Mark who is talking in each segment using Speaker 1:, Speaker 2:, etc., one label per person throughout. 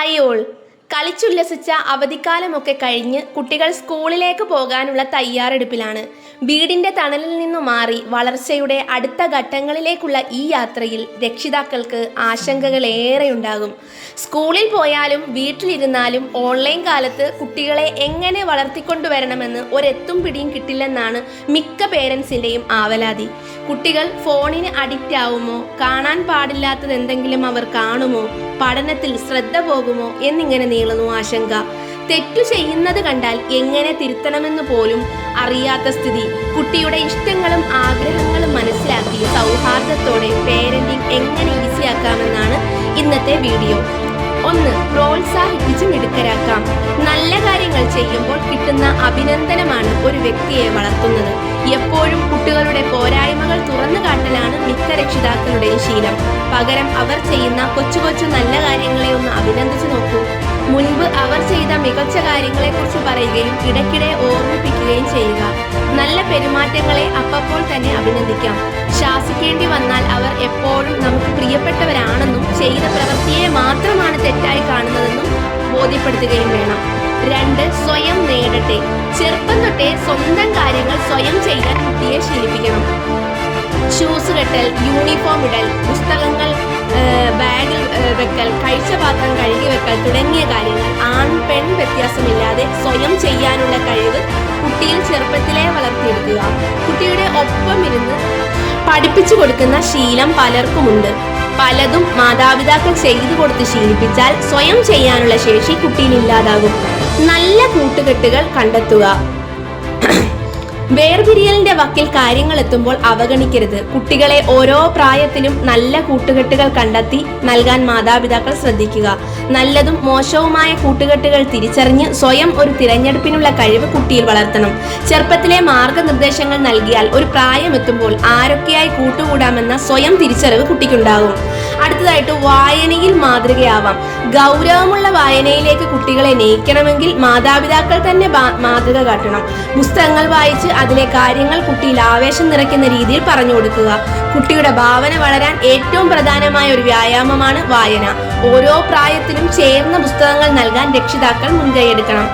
Speaker 1: അയോൾ കളിച്ചുല്ലസിച്ച അവധിക്കാലമൊക്കെ കഴിഞ്ഞ് കുട്ടികൾ സ്കൂളിലേക്ക് പോകാനുള്ള തയ്യാറെടുപ്പിലാണ്. വീടിന്റെ തണലിൽ നിന്നു മാറി വളർച്ചയുടെ അടുത്ത ഘട്ടങ്ങളിലേക്കുള്ള ഈ യാത്രയിൽ രക്ഷിതാക്കൾക്ക് ആശങ്കകൾ ഏറെയുണ്ടാകും സ്കൂളിൽ പോയാലും വീട്ടിലിരുന്നാലും ഓൺലൈൻ കാലത്ത് കുട്ടികളെ എങ്ങനെ വളർത്തിക്കൊണ്ടുവരണമെന്ന് ഒരെത്തും പിടിയും കിട്ടില്ലെന്നാണ് മിക്ക പേരൻസിന്റെയും ആവലാതി. കുട്ടികൾ ഫോണിന് അഡിക്റ്റ് ആവുമോ കാണാൻ പാടില്ലാത്തത് എന്തെങ്കിലും അവർ കാണുമോ? പഠനത്തിൽ ശ്രദ്ധ പോകുമോ എന്നിങ്ങനെ നീളുന്നു ആശങ്ക. തെറ്റു ചെയ്യുന്നത് കണ്ടാൽ എങ്ങനെ തിരുത്തണമെന്ന് പോലും അറിയാത്ത സ്ഥിതി. കുട്ടിയുടെ ഇഷ്ടങ്ങളും ആഗ്രഹങ്ങളും മനസ്സിലാക്കി സൗഹാർദ്ദത്തോടെ പേരന്റിംഗ് എങ്ങനെ ഈസിയാക്കാമെന്നാണ് ഇന്നത്തെ വീഡിയോ. ഒന്ന് പ്രോത്സാഹിപ്പിച്ച് മിടുക്കരാക്കാം. നല്ല കാര്യങ്ങൾ ചെയ്യുമ്പോൾ കിട്ടുന്ന അഭിനന്ദനമാണ് ഒരു വ്യക്തിയെ വളർത്തുന്നത്. എപ്പോഴും കുട്ടികളുടെ പോരായ്മകൾ തുറന്നു കാട്ടലാണ് രക്ഷിതാക്കളുടെയും ശീലം. പകരം അവർ ചെയ്യുന്ന കൊച്ചു കൊച്ചു നല്ല കാര്യങ്ങളെ ഒന്ന് അഭിനന്ദിച്ചു നോക്കൂ. മുൻപ് അവർ ചെയ്ത മികച്ച കാര്യങ്ങളെക്കുറിച്ച് പറയുകയും ഇടയ്ക്കിടെ ഓർമ്മിപ്പിക്കുകയും ചെയ്യുക. നല്ല പെരുമാറ്റങ്ങളെ അപ്പപ്പോൾ തന്നെ അഭിനന്ദിക്കാം. ശാസിക്കേണ്ടി വന്നാൽ അവർ എപ്പോഴും നമുക്ക് പ്രിയപ്പെട്ടവരാണെന്നും ചെയ്ത പ്രവൃത്തിയെ മാത്രമാണ് തെറ്റായി കാണുന്നതെന്നും ബോധ്യപ്പെടുത്തുകയും വേണം. രണ്ട് സ്വയം നേടട്ടെ. ചെറുപ്പം തൊട്ടേ സ്വന്തം കാര്യങ്ങൾ സ്വയം ചെയ്യാൻ കുട്ടിയെ ശീലിപ്പിക്കണം. ഷൂസ് കെട്ടൽ യൂണിഫോം ഇടൽ പുസ്തകങ്ങൾ ബാഗിൽ വെക്കൽ കഴിച്ച പാത്രം കഴുകി വെക്കൽ തുടങ്ങിയ കാര്യങ്ങൾ ആൺ പെൺ വ്യത്യാസമില്ലാതെ സ്വയം ചെയ്യാനുള്ള കഴിവ് കുട്ടിയിൽ ചെറുപ്പത്തിലേ വളർത്തിയെടുക്കുക. കുട്ടിയുടെ ഒപ്പം ഇരുന്ന് പഠിപ്പിച്ചു കൊടുക്കുന്ന ശീലം പലർക്കുമുണ്ട്. പലതും മാതാപിതാക്കൾ ചെയ്തു കൊടുത്ത് ശീലിപ്പിച്ചാൽ സ്വയം ചെയ്യാനുള്ള ശേഷി കുട്ടിയിൽ ഇല്ലാതാകും. നല്ല കൂട്ടുകെട്ടുകൾ കണ്ടെത്തുക. വേർപിരിയലിന്റെ വക്കിൽ കാര്യങ്ങൾ എത്തുമ്പോൾ അവഗണിക്കരുത്. കുട്ടികളെ ഓരോ പ്രായത്തിലും നല്ല കൂട്ടുകെട്ടുകൾ കണ്ടെത്തി നൽകാൻ മാതാപിതാക്കൾ ശ്രദ്ധിക്കുക. നല്ലതും മോശവുമായ കൂട്ടുകെട്ടുകൾ തിരിച്ചറിഞ്ഞ് സ്വയം ഒരു തിരഞ്ഞെടുപ്പിനുള്ള കഴിവ് കുട്ടിയിൽ വളർത്തണം. ചെറുപ്പത്തിലെ മാർഗനിർദ്ദേശങ്ങൾ നൽകിയാൽ ഒരു പ്രായമെത്തുമ്പോൾ ആരൊക്കെയായി കൂട്ടുകൂടാമെന്ന സ്വയം തിരിച്ചറിവ് കുട്ടിക്കുണ്ടാകും. അടുത്തതായിട്ട് വായനയിൽ മാതൃകയാവാം. ഗൗരവമുള്ള വായനയിലേക്ക് കുട്ടികളെ നയിക്കണമെങ്കിൽ മാതാപിതാക്കൾ തന്നെ മാതൃക കാട്ടണം. പുസ്തകങ്ങൾ വായിച്ച് അതിലെ കാര്യങ്ങൾ കുട്ടിയിൽ ആവേശം നിറയ്ക്കുന്ന രീതിയിൽ പറഞ്ഞു കൊടുക്കുക. കുട്ടിയുടെ ഭാവന വളരാൻ ഏറ്റവും പ്രധാനമായ ഒരു വ്യായാമമാണ് വായന. ഓരോ പ്രായത്തിലും ചേർന്ന പുസ്തകങ്ങൾ നൽകാൻ രക്ഷിതാക്കൾ മുൻകൈയെടുക്കണം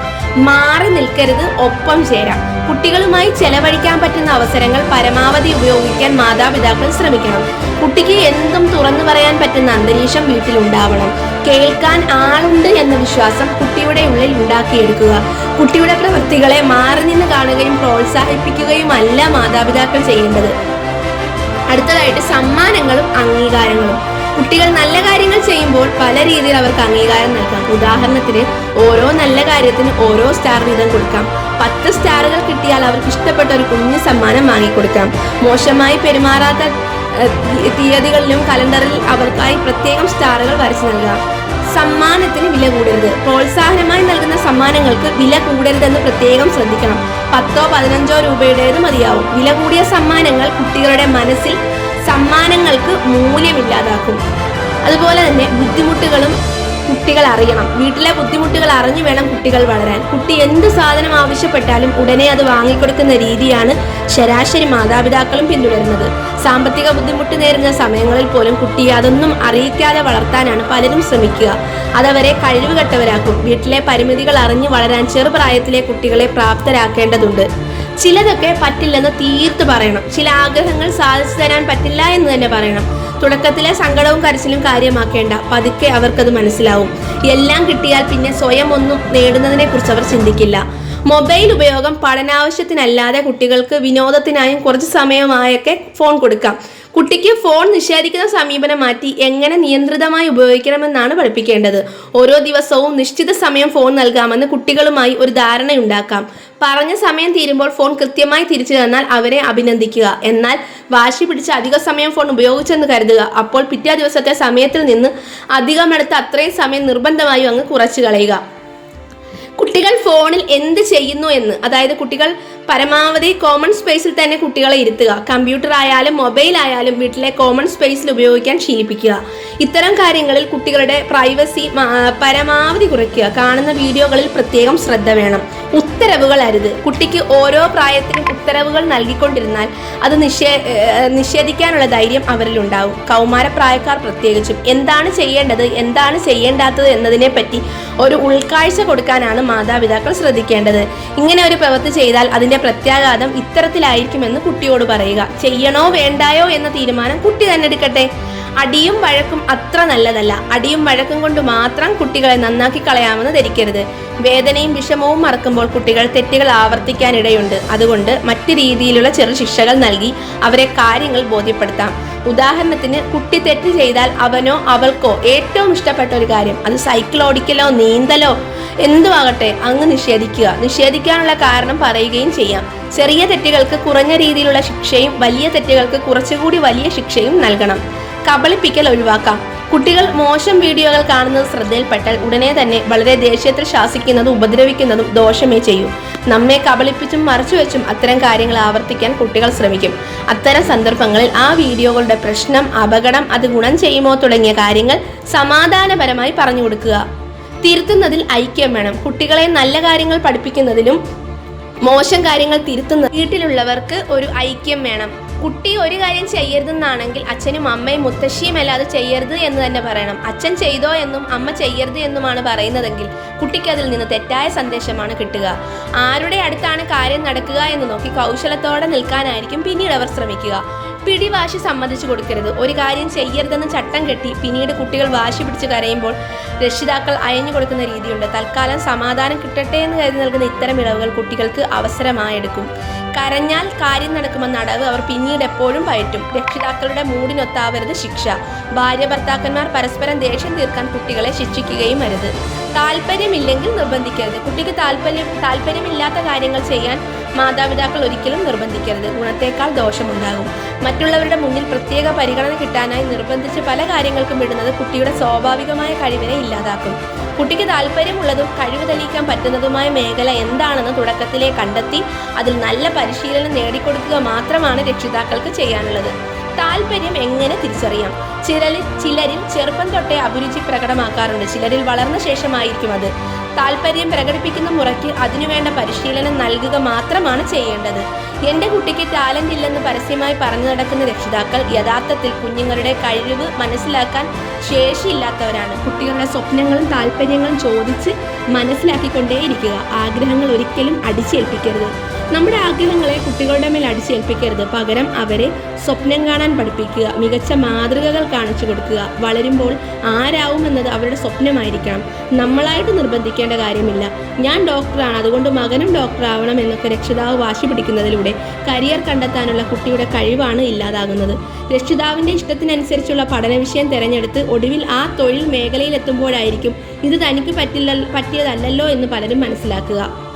Speaker 1: മാറി നിൽക്കരുത് ഒപ്പം ചേരാം. കുട്ടികളുമായി ചെലവഴിക്കാൻ പറ്റുന്ന അവസരങ്ങൾ പരമാവധി ഉപയോഗിക്കാൻ മാതാപിതാക്കൾ ശ്രമിക്കണം. കുട്ടിക്ക് എന്തും തുറന്നു പറയാൻ പറ്റുന്ന അന്തരീക്ഷം വീട്ടിലുണ്ടാവണം. കേൾക്കാൻ ആളുണ്ട് എന്ന വിശ്വാസം കുട്ടിയുടെ ഉള്ളിൽ ഉണ്ടാക്കിയെടുക്കുക. കുട്ടിയുടെ പ്രവൃത്തികളെ മാറി നിന്ന് കാണുകയും പ്രോത്സാഹിപ്പിക്കുകയും അല്ല മാതാപിതാക്കൾ ചെയ്യേണ്ടത്. അടുത്തതായിട്ട് സമ്മാനങ്ങളും അംഗീകാരങ്ങളും. കുട്ടികൾ നല്ല കാര്യങ്ങൾ ചെയ്യുമ്പോൾ പല രീതിയിൽ അവർക്ക് അംഗീകാരം നൽകാം. ഉദാഹരണത്തിന് ഓരോ നല്ല കാര്യത്തിന് ഓരോ സ്റ്റാർ വീതം കൊടുക്കാം. പത്ത് സ്റ്റാറുകൾ കിട്ടിയാൽ അവർക്ക് ഇഷ്ടപ്പെട്ട ഒരു കുഞ്ഞു സമ്മാനം വാങ്ങിക്കൊടുക്കാം മോശമായി പെരുമാറാത്ത തീയതികളിലും കലണ്ടറിൽ അവർക്കായി പ്രത്യേകം സ്റ്റാറുകൾ വരച്ചു നൽകാം. സമ്മാനത്തിന് വില കൂടരുത്. പ്രോത്സാഹനമായി നൽകുന്ന സമ്മാനങ്ങൾക്ക് വില കൂടരുതെന്ന് പ്രത്യേകം ശ്രദ്ധിക്കണം. പത്തോ പതിനഞ്ചോ രൂപയുടേത് മതിയാവും. വില കൂടിയ സമ്മാനങ്ങൾ കുട്ടികളുടെ മനസ്സിൽ സമ്മാനങ്ങൾക്ക് മൂല്യമില്ലാതാക്കും അതുപോലെ തന്നെ ബുദ്ധിമുട്ടുകളും കുട്ടികൾ അറിയണം. വീട്ടിലെ ബുദ്ധിമുട്ടുകൾ അറിഞ്ഞു വേണം കുട്ടികൾ വളരാൻ. കുട്ടി എന്ത് സാധനം ആവശ്യപ്പെട്ടാലും ഉടനെ അത് വാങ്ങിക്കൊടുക്കുന്ന രീതിയാണ് ശരാശരി മാതാപിതാക്കളും പിന്തുടരുന്നത്. സാമ്പത്തിക ബുദ്ധിമുട്ട് നേരുന്ന സമയങ്ങളിൽ പോലും കുട്ടിയെ അതൊന്നും അറിയിക്കാതെ വളർത്താനാണ് പലരും ശ്രമിക്കുക. അതവരെ കഴിവുകെട്ടവരാക്കും. വീട്ടിലെ പരിമിതികൾ അറിഞ്ഞു വളരാൻ ചെറുപ്രായത്തിലെ കുട്ടികളെ പ്രാപ്തരാക്കേണ്ടതുണ്ട്. ചിലതൊക്കെ പറ്റില്ലെന്ന് തീർത്ത് പറയണം. ചില ആഗ്രഹങ്ങൾ സാധിച്ചു തരാൻ പറ്റില്ല എന്ന് തന്നെ പറയണം. തുടക്കത്തിലെ സങ്കടവും കരച്ചിലും കാര്യമാക്കേണ്ട. പതുക്കെ അവർക്കത് മനസ്സിലാവും. എല്ലാം കിട്ടിയാൽ പിന്നെ സ്വയം ഒന്നും നേടുന്നതിനെ കുറിച്ച് അവർ ചിന്തിക്കില്ല. മൊബൈൽ ഉപയോഗം പഠനാവശ്യത്തിനല്ലാതെ കുട്ടികൾക്ക് വിനോദത്തിനായും കുറച്ച് സമയമായൊക്കെ ഫോൺ കൊടുക്കാം. കുട്ടിക്ക് ഫോൺ നിഷേധിക്കുന്ന സമീപനം മാറ്റി എങ്ങനെ നിയന്ത്രിതമായി ഉപയോഗിക്കണമെന്നാണ് പഠിപ്പിക്കേണ്ടത്. ഓരോ ദിവസവും നിശ്ചിത സമയം ഫോൺ നൽകാമെന്ന് കുട്ടികളുമായി ഒരു ധാരണയുണ്ടാക്കാം. പറഞ്ഞ സമയം തീരുമ്പോൾ ഫോൺ കൃത്യമായി തിരിച്ചു തന്നാൽ അവരെ അഭിനന്ദിക്കുക. എന്നാൽ വാശി പിടിച്ച് അധിക സമയം ഫോൺ ഉപയോഗിച്ചെന്ന് കരുതുക. അപ്പോൾ പിറ്റേ ദിവസത്തെ സമയത്തിൽ നിന്ന് അധികമെടുത്ത് അത്രയും സമയം നിർബന്ധമായും അങ്ങ് കുറച്ചു കളയുക. കുട്ടികൾ ഫോണിൽ എന്ത് ചെയ്യുന്നു എന്ന് അതായത് കുട്ടികൾ പരമാവധി കോമൺ സ്പേസിൽ തന്നെ കുട്ടികളെ ഇരുത്തുക. കമ്പ്യൂട്ടർ ആയാലും മൊബൈൽ ആയാലും വീട്ടിലെ കോമൺ സ്പേസിൽ ഉപയോഗിക്കാൻ ശീലിപ്പിക്കുക. ഇത്തരം കാര്യങ്ങളിൽ കുട്ടികളുടെ പ്രൈവസി പരമാവധി കുറയ്ക്കുക. കാണുന്ന വീഡിയോകളിൽ പ്രത്യേകം ശ്രദ്ധ വേണം. ഉത്തരവുകൾ അരുത്. കുട്ടിക്ക് ഓരോ പ്രായത്തിനും ഉത്തരവുകൾ നൽകിക്കൊണ്ടിരുന്നാൽ അത് നിഷേ നിഷേധിക്കാനുള്ള ധൈര്യം അവരിലുണ്ടാവും കൗമാരപ്രായക്കാർ പ്രത്യേകിച്ചും. എന്താണ് ചെയ്യേണ്ടത്? എന്താണ് ചെയ്യേണ്ടാത്തത് എന്നതിനെ പറ്റി ഒരു ഉൾക്കാഴ്ച കൊടുക്കാനാണ് മാതാപിതാക്കൾ ശ്രദ്ധിക്കേണ്ടത്. ഇങ്ങനെ ഒരു പ്രവൃത്തി ചെയ്താൽ അതിന്റെ പ്രത്യാഘാതം ഇത്തരത്തിലായിരിക്കുമെന്ന് കുട്ടിയോട് പറയുക. ചെയ്യണോ വേണ്ടായോ എന്ന തീരുമാനം കുട്ടി തന്നെ എടുക്കട്ടെ. അടിയും വഴക്കും അത്ര നല്ലതല്ല. അടിയും വഴക്കും കൊണ്ട് മാത്രം കുട്ടികളെ നന്നാക്കി കളയാമെന്ന് ധരിക്കരുത്. വേദനയും വിഷമവും മറക്കുമ്പോൾ കുട്ടികൾ തെറ്റുകൾ ആവർത്തിക്കാനിടയുണ്ട്. അതുകൊണ്ട് മറ്റു രീതിയിലുള്ള ചെറു ശിക്ഷകൾ നൽകി അവരെ കാര്യങ്ങൾ ബോധ്യപ്പെടുത്താം. ഉദാഹരണത്തിന് കുട്ടി തെറ്റ് ചെയ്താൽ അവനോ അവൾക്കോ ഏറ്റവും ഇഷ്ടപ്പെട്ട ഒരു കാര്യം അത് സൈക്കിൾ ഓടിക്കലോ നീന്തലോ എന്തുമാകട്ടെ അങ്ങ് നിഷേധിക്കുക. നിഷേധിക്കാനുള്ള കാരണം പറയുകയും ചെയ്യാം. ചെറിയ തെറ്റുകൾക്ക് കുറഞ്ഞ രീതിയിലുള്ള ശിക്ഷയും വലിയ തെറ്റുകൾക്ക് കുറച്ചുകൂടി വലിയ ശിക്ഷയും നൽകണം. കബളിപ്പിക്കൽ ഒഴിവാക്കാം. കുട്ടികൾ മോശം വീഡിയോകൾ കാണുന്നത് ശ്രദ്ധയിൽപ്പെട്ടാൽ ഉടനെ തന്നെ വളരെ ദേഷ്യത്തിൽ ശാസിക്കുന്നതും ഉപദ്രവിക്കുന്നതും ദോഷമേ ചെയ്യൂ. നമ്മെ കബളിപ്പിച്ചും മറച്ചുവെച്ചും അത്തരം കാര്യങ്ങൾ ആവർത്തിക്കാൻ കുട്ടികൾ ശ്രമിക്കും. അത്തരം സന്ദർഭങ്ങളിൽ ആ വീഡിയോകളുടെ പ്രശ്നം അപകടം അത് ഗുണം ചെയ്യുമോ തുടങ്ങിയ കാര്യങ്ങൾ സമാധാനപരമായി പറഞ്ഞു കൊടുക്കുക. തിരുത്തുന്നതിൽ ഐക്യം വേണം. കുട്ടികളെ നല്ല കാര്യങ്ങൾ പഠിപ്പിക്കുന്നതിലും മോശം കാര്യങ്ങൾ തിരുത്തുന്ന വീട്ടിലുള്ളവർക്ക് ഒരു ഐക്യം വേണം. കുട്ടി ഒരു കാര്യം ചെയ്യരുതെന്നാണെങ്കിൽ അച്ഛനും അമ്മയും മുത്തശ്ശിയും അല്ലാതെ ചെയ്യരുത് എന്ന് തന്നെ പറയണം. അച്ഛൻ ചെയ്തോ എന്നും അമ്മ ചെയ്യരുത് എന്നുമാണ് പറയുന്നതെങ്കിൽ കുട്ടിക്ക് അതിൽ നിന്ന് തെറ്റായ സന്ദേശമാണ് കിട്ടുക. ആരുടെ അടുത്താണ് കാര്യം നടക്കുക എന്ന് നോക്കി കൗശലത്തോടെ നിൽക്കാനായിരിക്കും പിന്നീട് അവർ ശ്രമിക്കുക. പിടിവാശി സമ്മതിച്ചു കൊടുക്കരുത്. ഒരു കാര്യം ചെയ്യരുതെന്ന് ചട്ടം കെട്ടി പിന്നീട് കുട്ടികൾ വാശി പിടിച്ച് കരയുമ്പോൾ രക്ഷിതാക്കൾ അയഞ്ഞു കൊടുക്കുന്ന രീതിയുണ്ട്. തൽക്കാലം സമാധാനം കിട്ടട്ടെ എന്ന് കരുതി നൽകുന്ന ഇത്തരം ഇളവുകൾ കുട്ടികൾക്ക് അവസരമായെടുക്കും. കരഞ്ഞാൽ കാര്യം നടക്കുമെന്ന അടവ് അവർ പിന്നീട് എപ്പോഴും പയറ്റും. രക്ഷിതാക്കളുടെ മൂടിനൊത്താവരുത് ശിക്ഷ. ഭാര്യ ഭർത്താക്കന്മാർ പരസ്പരം ദേഷ്യം തീർക്കാൻ കുട്ടികളെ ശിക്ഷിക്കുകയും അരുത്. താല്പര്യമില്ലെങ്കിൽ നിർബന്ധിക്കരുത്. കുട്ടിക്ക് താല്പര്യം താല്പര്യമില്ലാത്ത കാര്യങ്ങൾ ചെയ്യാൻ മാതാപിതാക്കൾ ഒരിക്കലും നിർബന്ധിക്കരുത്. ഗുണത്തേക്കാൾ ദോഷമുണ്ടാകും. മറ്റുള്ളവരുടെ മുന്നിൽ പ്രത്യേക പരിഗണന കിട്ടാനായി നിർബന്ധിച്ച് പല കാര്യങ്ങൾക്കും വിടുന്നത് കുട്ടിയുടെ സ്വാഭാവികമായ കഴിവിനെ ഇല്ലാതാക്കും. കുട്ടിക്ക് താല്പര്യമുള്ളതും കഴിവ് തെളിയിക്കാൻ പറ്റുന്നതുമായ മേഖല എന്താണെന്ന് തുടക്കത്തിലെ കണ്ടെത്തി അതിൽ നല്ല പരിശീലനം നേടിക്കൊടുക്കുക മാത്രമാണ് രക്ഷിതാക്കൾക്ക് ചെയ്യാനുള്ളത്. താല്പര്യം എങ്ങനെ തിരിച്ചറിയാം? ചിലരിൽ ചിലരിൽ ചെറുപ്പം തൊട്ടേ അഭിരുചി പ്രകടമാക്കാറുണ്ട്. ചിലരിൽ വളർന്ന ശേഷമായിരിക്കും അത്. താല്പര്യം പ്രകടിപ്പിക്കുന്ന മുറയ്ക്ക് അതിനുവേണ്ട പരിശീലനം നൽകുക മാത്രമാണ് ചെയ്യേണ്ടത്. എന്റെ കുട്ടിക്ക് ടാലന്റ് ഇല്ലെന്ന് പരസ്യമായി പറഞ്ഞു നടക്കുന്ന രക്ഷിതാക്കൾ യഥാർത്ഥത്തിൽ കുഞ്ഞുങ്ങളുടെ കഴിവ് മനസ്സിലാക്കാൻ ശേഷിയില്ലാത്തവരാണ്. കുട്ടികളുടെ സ്വപ്നങ്ങളും താല്പര്യങ്ങളും ചോദിച്ച് മനസ്സിലാക്കിക്കൊണ്ടേയിരിക്കുക. ആഗ്രഹങ്ങൾ ഒരിക്കലും അടിച്ചേൽപ്പിക്കരുത്. നമ്മുടെ ആഗ്രഹങ്ങളെ കുട്ടികളുടെ മേൽ അടിച്ചേൽപ്പിക്കരുത്. പകരം അവരെ സ്വപ്നം കാണാൻ പഠിപ്പിക്കുക മികച്ച മാതൃകകൾ കാണിച്ചു കൊടുക്കുക. വളരുമ്പോൾ ആരാവും എന്നത് അവരുടെ സ്വപ്നമായിരിക്കണം. നമ്മളായിട്ട് നിർബന്ധിക്കേണ്ട കാര്യമില്ല. ഞാൻ ഡോക്ടറാണ് അതുകൊണ്ട് മകനും ഡോക്ടറാവണം എന്നൊക്കെ രക്ഷിതാവ് വാശി പിടിക്കുന്നതിലൂടെ കരിയർ കണ്ടെത്താനുള്ള കുട്ടിയുടെ കഴിവാണ് ഇല്ലാതാകുന്നത്. രക്ഷിതാവിന്റെ ഇഷ്ടത്തിനനുസരിച്ചുള്ള പഠന വിഷയം തിരഞ്ഞെടുത്ത് ഒടുവിൽ ആ തൊഴിൽ മേഖലയിൽ എത്തുമ്പോഴായിരിക്കും ഇത് തനിക്ക് പറ്റില്ല പറ്റിയതല്ലല്ലോ എന്ന് പലരും മനസ്സിലാക്കുക.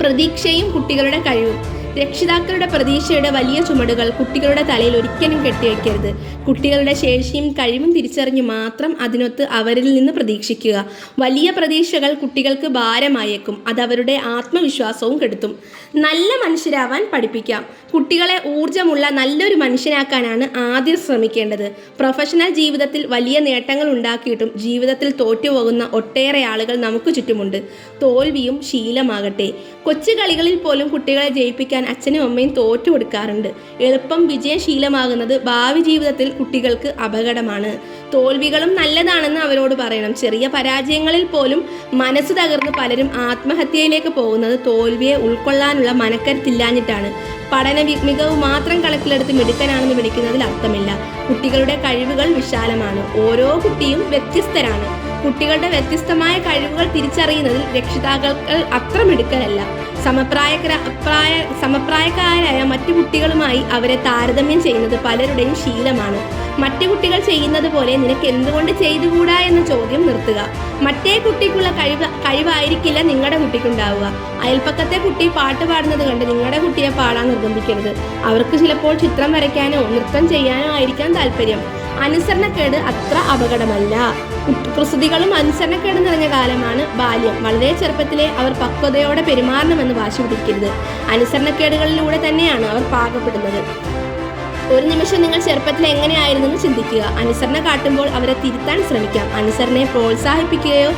Speaker 1: പ്രതീക്ഷയും കുട്ടികളുടെ കഴിവും. രക്ഷിതാക്കളുടെ പ്രതീക്ഷയുടെ വലിയ ചുമടുകൾ കുട്ടികളുടെ തലയിൽ ഒരിക്കലും കെട്ടിവെക്കരുത്. കുട്ടികളുടെ ശേഷിയും കഴിവും തിരിച്ചറിഞ്ഞ് മാത്രം അതിനൊത്ത് അവരിൽ നിന്ന് പ്രതീക്ഷിക്കുക. വലിയ പ്രതീക്ഷകൾ കുട്ടികൾക്ക് ഭാരമായേക്കും. അത് അവരുടെ ആത്മവിശ്വാസവും കെടുത്തും. നല്ല മനുഷ്യരാവാൻ പഠിപ്പിക്കാം. കുട്ടികളെ ഊർജമുള്ള നല്ലൊരു മനുഷ്യനാക്കാനാണ് ആദ്യം ശ്രമിക്കേണ്ടത്. പ്രൊഫഷണൽ ജീവിതത്തിൽ വലിയ നേട്ടങ്ങൾ ഉണ്ടാക്കിയിട്ടും ജീവിതത്തിൽ തോറ്റുപോകുന്ന ഒട്ടേറെ ആളുകൾ നമുക്ക് ചുറ്റുമുണ്ട്. തോൽവിയും ശീലമാകട്ടെ. കൊച്ചു കളികളിൽ പോലും കുട്ടികളെ ജയിപ്പിക്കാൻ അച്ഛനും അമ്മയും തോറ്റു കൊടുക്കാറുണ്ട്. എളുപ്പം വിജയശീലമാകുന്നത് ഭാവി ജീവിതത്തിൽ കുട്ടികൾക്ക് അപകടമാണ്. തോൽവികളും നല്ലതാണെന്ന് അവരോട് പറയണം. ചെറിയ പരാജയങ്ങളിൽ പോലും മനസ്സ് തകർന്ന് പലരും ആത്മഹത്യയിലേക്ക് പോകുന്നത് തോൽവിയെ ഉൾക്കൊള്ളാനുള്ള മനക്കരുത്തില്ലാഞ്ഞിട്ടാണ്. പഠന മികവ് മാത്രം കണക്കിലെടുത്ത് മിടുക്കനാണെന്ന് വിളിക്കുന്നതിൽ അർത്ഥമില്ല. കുട്ടികളുടെ കഴിവുകൾ വിശാലമാണ്. ഓരോ കുട്ടിയും വ്യത്യസ്തരാണ്. കുട്ടികളുടെ വ്യത്യസ്തമായ കഴിവുകൾ തിരിച്ചറിയുന്നതിൽ രക്ഷിതാക്കൾക്ക് അത്ര മിടുക്കനല്ല സമപ്രായക്കര പ്രായ സമപ്രായക്കാരായ മറ്റു കുട്ടികളുമായി അവരെ താരതമ്യം ചെയ്യുന്നത് പലരുടെയും ശീലമാണ്. മറ്റു കുട്ടികൾ ചെയ്യുന്നത് പോലെ നിനക്ക് എന്തുകൊണ്ട് ചെയ്തുകൂടാ എന്ന ചോദ്യം നിർത്തുക. മറ്റേ കുട്ടിക്കുള്ള കഴിവ് കഴിവായിരിക്കില്ല നിങ്ങളുടെ കുട്ടിക്കുണ്ടാവുക. അയൽപ്പക്കത്തെ കുട്ടി പാട്ട് പാടുന്നത് കണ്ട് നിങ്ങളുടെ കുട്ടിയെ പാടാൻ നിർബന്ധിക്കരുത്. അവർക്ക് ചിലപ്പോൾ ചിത്രം വരയ്ക്കാനോ നൃത്തം ചെയ്യാനോ ആയിരിക്കാം താല്പര്യം. അനുസരണക്കേട് അത്ര അപകടമല്ല. കുസൃതികളും അനുസരണക്കേട് നിറഞ്ഞ കാലമാണ് ബാല്യം. വളരെ ചെറുപ്പത്തിലെ അവർ പക്വതയോടെ പെരുമാറണമെന്ന് വാശി പിടിക്കരുത്. അനുസരണക്കേടുകളിലൂടെ തന്നെയാണ് അവർ പാകപ്പെടുന്നത്. ഒരു നിമിഷം നിങ്ങൾ ചെറുപ്പത്തിൽ എങ്ങനെയായിരുന്നെന്ന് ചിന്തിക്കുക. അനുസരണ കാട്ടുമ്പോൾ അവരെ തിരുത്താൻ ശ്രമിക്കാം. അനുസരണയെ പ്രോത്സാഹിപ്പിക്കുകയോ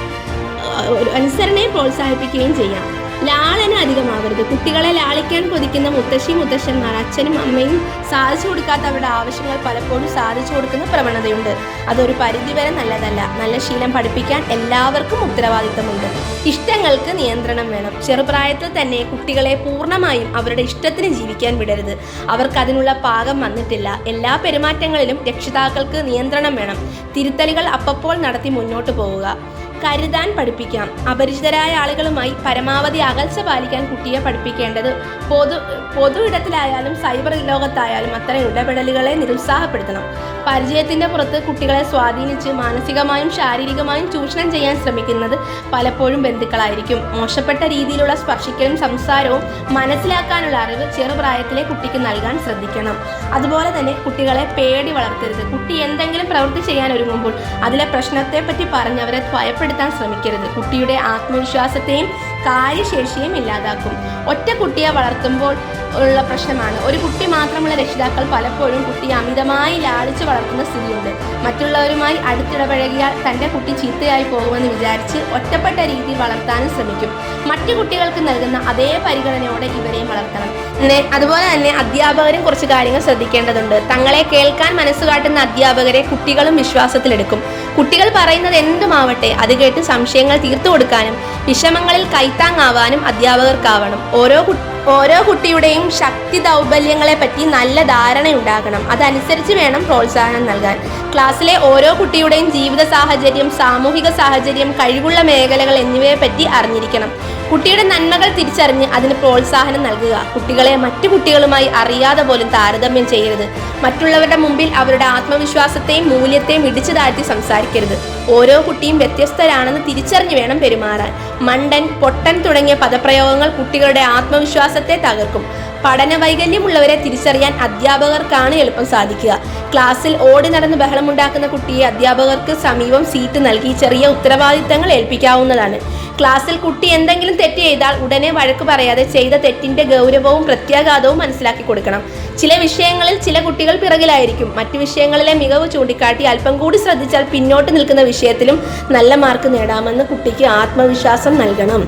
Speaker 1: അനുസരണയെ പ്രോത്സാഹിപ്പിക്കുകയും ചെയ്യാം. ലാളന അധികമാവരുത്. കുട്ടികളെ ലാളിക്കാൻ കൊതിക്കുന്ന മുത്തശ്ശി മുത്തശ്ശന്മാർ അച്ഛനും അമ്മയും സാധിച്ചു കൊടുക്കാത്ത അവരുടെ ആവശ്യങ്ങൾ പലപ്പോഴും സാധിച്ചു കൊടുക്കുന്ന പ്രവണതയുണ്ട്. അതൊരു പരിധിവരെ നല്ലതല്ല. നല്ല ശീലം പഠിപ്പിക്കാൻ എല്ലാവർക്കും ഉത്തരവാദിത്തമുണ്ട്. ഇഷ്ടങ്ങൾക്ക് നിയന്ത്രണം വേണം. ചെറുപ്രായത്തിൽ തന്നെ കുട്ടികളെ പൂർണമായും അവരുടെ ഇഷ്ടത്തിന് ജീവിക്കാൻ വിടരുത്. അവർക്ക് അതിനുള്ള പാകം വന്നിട്ടില്ല. എല്ലാ പെരുമാറ്റങ്ങളിലും രക്ഷിതാക്കൾക്ക് നിയന്ത്രണം വേണം. തിരുത്തലുകൾ അപ്പപ്പോൾ നടത്തി മുന്നോട്ട് പോവുക. കരുതാൻ പഠിപ്പിക്കാം. അപരിചിതരായ ആളുകളുമായി പരമാവധി അകൽച്ച പാലിക്കാൻ കുട്ടിയെ പഠിപ്പിക്കേണ്ടത്. പൊതു പൊതു ഇടത്തിലായാലും സൈബർ ലോകത്തായാലും അത്തരം ഇടപെടലുകളെ നിരുത്സാഹപ്പെടുത്തണം. പരിചയത്തിന്റെ പുറത്ത് കുട്ടികളെ സ്വാധീനിച്ച് മാനസികമായും ശാരീരികമായും ചൂഷണം ചെയ്യാൻ ശ്രമിക്കുന്നത് പലപ്പോഴും ബന്ധുക്കളായിരിക്കും. മോശപ്പെട്ട രീതിയിലുള്ള സ്പർശിക്കലും സംസാരവും മനസ്സിലാക്കാനുള്ള അറിവ് ചെറുപ്രായത്തിലെ കുട്ടിക്ക് നൽകാൻ ശ്രദ്ധിക്കണം. അതുപോലെ തന്നെ കുട്ടികളെ പേടി വളർത്തരുത്. കുട്ടി എന്തെങ്കിലും പ്രവൃത്തി ചെയ്യാൻ ഒരുങ്ങുമ്പോൾ അതിലെ പ്രശ്നത്തെപ്പറ്റി പറഞ്ഞ് അവരെ ഭയപ്പെടുത്താൻ ശ്രമിക്കരുത്. കുട്ടിയുടെ ആത്മവിശ്വാസത്തെയും കാര്യശേഷിയും ഇല്ലാതാക്കും. ഒറ്റ കുട്ടിയെ വളർത്തുമ്പോൾ ഉള്ള പ്രശ്നമാണ്. ഒരു കുട്ടി മാത്രമുള്ള രക്ഷിതാക്കൾ പലപ്പോഴും കുട്ടിയെ അമിതമായി ലാളിച്ച് വളർത്തുന്ന സ്ഥിതിയുണ്ട്. മറ്റുള്ളവരുമായി അടുത്തിടപഴകിയാൽ തന്റെ കുട്ടി ചീത്തയായി പോകുമെന്ന് വിചാരിച്ച് ഒറ്റപ്പെട്ട രീതിയിൽ വളർത്താനും ശ്രമിക്കും. മറ്റു കുട്ടികൾക്ക് നൽകുന്ന അതേ പരിഗണനയോടെ ഇവരെയും വളർത്തണം. അതുപോലെ തന്നെ അധ്യാപകരും കുറച്ച് കാര്യങ്ങൾ ശ്രദ്ധിക്കേണ്ടതുണ്ട്. തങ്ങളെ കേൾക്കാൻ മനസ്സുകാട്ടുന്ന അധ്യാപകരെ കുട്ടികളും വിശ്വാസത്തിലെടുക്കും. കുട്ടികൾ പറയുന്നത് എന്തുമാവട്ടെ അത് കേട്ട് സംശയങ്ങൾ തീർത്തു കൊടുക്കാനും വിഷമങ്ങളിൽ കൈത്താങ്ങാവാനും അധ്യാപകർക്കാവണം. ഓരോ ഓരോ കുട്ടിയുടെയും ശക്തി ദൗർബല്യങ്ങളെ പറ്റി നല്ല ധാരണയുണ്ടാകണം. അതനുസരിച്ച് വേണം പ്രോത്സാഹനം നൽകാൻ. ക്ലാസ്സിലെ ഓരോ കുട്ടിയുടെയും ജീവിത സാഹചര്യം സാമൂഹിക സാഹചര്യം കഴിവുള്ള മേഖലകൾ എന്നിവയെ പറ്റി അറിഞ്ഞിരിക്കണം. കുട്ടിയുടെ നന്മകൾ തിരിച്ചറിഞ്ഞ് അതിന് പ്രോത്സാഹനം നൽകുക. കുട്ടികളെ മറ്റു കുട്ടികളുമായി അറിയാതെ പോലും താരതമ്യം ചെയ്യരുത്. മറ്റുള്ളവരുടെ മുമ്പിൽ അവരുടെ ആത്മവിശ്വാസത്തെയും മൂല്യത്തെയും ഇടിച്ചു താഴ്ത്തി സംസാരിക്കരുത്. ഓരോ കുട്ടിയും വ്യത്യസ്തരാണെന്ന് തിരിച്ചറിഞ്ഞു വേണം പെരുമാറാൻ. മണ്ടൻ പൊട്ടൻ തുടങ്ങിയ പദപ്രയോഗങ്ങൾ കുട്ടികളുടെ ആത്മവിശ്വാസത്തെ തകർക്കും. പഠന വൈകല്യമുള്ളവരെ തിരിച്ചറിയാൻ അധ്യാപകർക്കാണ് എളുപ്പം സാധിക്കുക. ക്ലാസ്സിൽ ഓടി നടന്ന് ബഹളമുണ്ടാക്കുന്ന കുട്ടിയെ അധ്യാപകർക്ക് സമീപം സീറ്റ് നൽകി ചെറിയ ഉത്തരവാദിത്തങ്ങൾ ഏൽപ്പിക്കാവുന്നതാണ്. ക്ലാസ്സിൽ കുട്ടി എന്തെങ്കിലും തെറ്റ് ചെയ്താൽ ഉടനെ വഴക്ക് പറയാതെ ചെയ്ത തെറ്റിന്റെ ഗൗരവവും പ്രത്യാഘാതവും മനസ്സിലാക്കി കൊടുക്കണം. ചില വിഷയങ്ങളിൽ ചില കുട്ടികൾ പിറകിലായിരിക്കും. മറ്റു വിഷയങ്ങളിലെ മികവ് ചൂണ്ടിക്കാട്ടി അല്പം കൂടി ശ്രദ്ധിച്ചാൽ പിന്നോട്ട് നിൽക്കുന്ന വിഷയത്തിലും നല്ല മാർക്ക് നേടാമെന്ന് കുട്ടിക്ക് ആത്മവിശ്വാസം നൽകണം.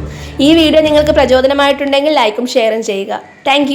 Speaker 1: ഈ വീഡിയോ നിങ്ങൾക്ക് പ്രചോദനമായിട്ടുണ്ടെങ്കിൽ ലൈക്കും ഷെയറും ചെയ്യുക. താങ്ക്